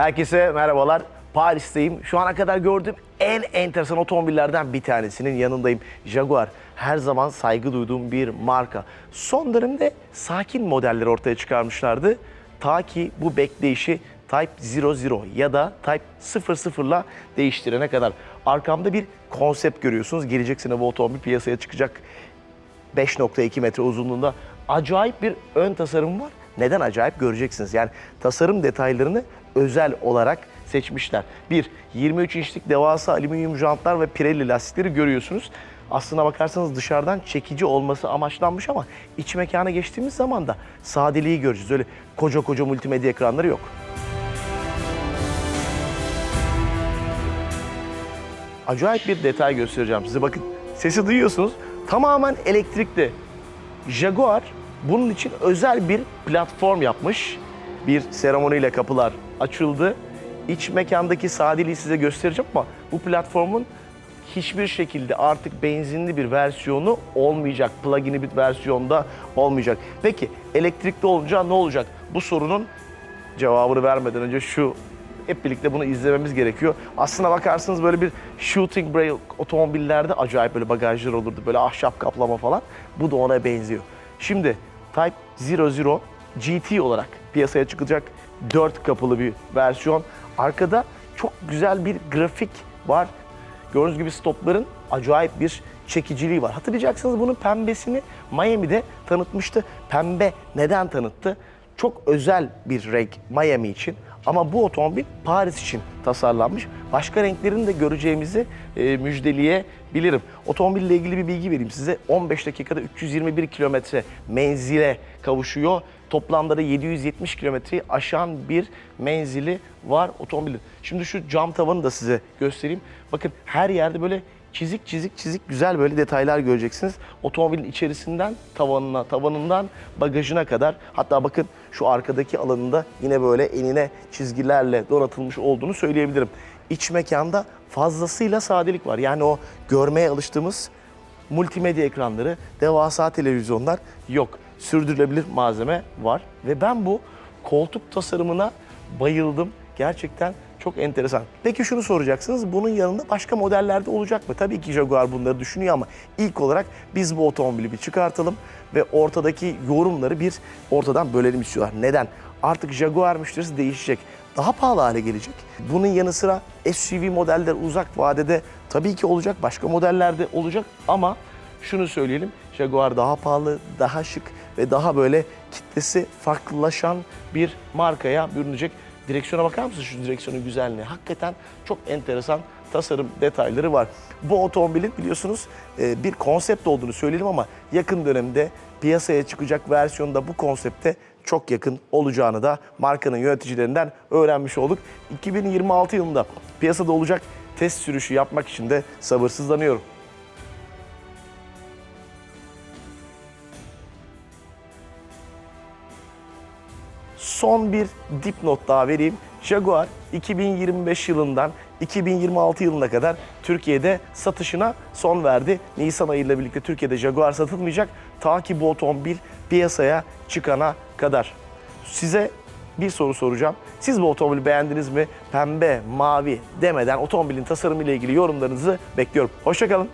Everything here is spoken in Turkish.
Herkese merhabalar. Paris'teyim. Şu ana kadar gördüğüm en enteresan otomobillerden bir tanesinin yanındayım. Jaguar. Her zaman saygı duyduğum bir marka. Son dönemde sakin modeller ortaya çıkarmışlardı. Ta ki bu bekleyişi Type 00 ya da Type 00 ile değiştirene kadar. Arkamda bir konsept görüyorsunuz. Gelecek sene bu otomobil piyasaya çıkacak. 5.2 metre uzunluğunda acayip bir ön tasarım var. Neden acayip göreceksiniz. Yani tasarım detaylarını özel olarak seçmişler. Bir, 23 inçlik devasa alüminyum jantlar ve Pirelli lastikleri görüyorsunuz. Aslına bakarsanız dışarıdan çekici olması amaçlanmış ama iç mekana geçtiğimiz zaman da sadeliği göreceğiz. Öyle koca koca multimedya ekranları yok. acayip bir detay göstereceğim size. Bakın sesi duyuyorsunuz. Tamamen elektrikli. Jaguar bunun için özel bir platform yapmış. Bir seremoniyle kapılar açıldı. İç mekandaki sadeliği size göstereceğim ama bu platformun hiçbir şekilde artık benzinli bir versiyonu olmayacak. Plug-in'i bir versiyonda olmayacak. Peki elektrikli olunca ne olacak? Bu sorunun cevabını vermeden önce şu hep birlikte bunu izlememiz gerekiyor. Aslına bakarsanız böyle bir shooting brake otomobillerde acayip böyle bagajlar olurdu. Böyle ahşap kaplama falan. Bu da ona benziyor. Şimdi Type 00 GT olarak piyasaya çıkacak 4 kapılı bir versiyon. Arkada çok güzel bir grafik var. Gördüğünüz gibi stopların acayip bir çekiciliği var. Hatırlayacaksınız bunun pembesini Miami'de tanıtmıştı. Pembe neden tanıttı? Çok özel bir renk Miami için. Ama bu otomobil Paris için tasarlanmış. Başka renklerini de göreceğimizi e, müjdeleyebilirim. Otomobille ilgili bir bilgi vereyim size. 15 dakikada 321 kilometre menzile kavuşuyor. Toplamda 770 kilometreyi aşan bir menzili var otomobilin. Şimdi şu cam tavanı da size göstereyim. Bakın her yerde böyle çizik çizik çizik güzel böyle detaylar göreceksiniz. Otomobilin içerisinden tavanına, tavanından bagajına kadar. Hatta bakın şu arkadaki alanında yine böyle enine çizgilerle donatılmış olduğunu söyleyebilirim. İç mekanda fazlasıyla sadelik var. Yani o görmeye alıştığımız multimedya ekranları, devasa televizyonlar yok. Sürdürülebilir malzeme var ve ben bu koltuk tasarımına bayıldım. Gerçekten çok enteresan. Peki şunu soracaksınız, bunun yanında başka modellerde olacak mı? Tabii ki Jaguar bunları düşünüyor ama ilk olarak biz bu otomobili bir çıkartalım ve ortadaki yorumları bir ortadan bölelim istiyorlar. Neden? Artık Jaguar müşterisi değişecek. Daha pahalı hale gelecek. Bunun yanı sıra SUV modeller uzak vadede tabii ki olacak, başka modellerde olacak ama şunu söyleyelim. Jaguar daha pahalı, daha şık ve daha böyle kitlesi farklılaşan bir markaya bürünecek. Direksiyona bakar mısın şu direksiyonun güzelliğine? Hakikaten çok enteresan tasarım detayları var. Bu otomobilin biliyorsunuz e, bir konsept olduğunu söyleyelim ama yakın dönemde piyasaya çıkacak versiyonda bu konsepte çok yakın olacağını da markanın yöneticilerinden öğrenmiş olduk. 2026 yılında piyasada olacak test sürüşü yapmak için de sabırsızlanıyorum. Son bir dipnot daha vereyim. Jaguar 2025 yılından 2026 yılına kadar Türkiye'de satışına son verdi. Nisan ayıyla birlikte Türkiye'de Jaguar satılmayacak. Ta ki bu otomobil piyasaya çıkana kadar. Size bir soru soracağım. Siz bu otomobili beğendiniz mi? Pembe, mavi demeden otomobilin tasarımı ile ilgili yorumlarınızı bekliyorum. Hoşçakalın.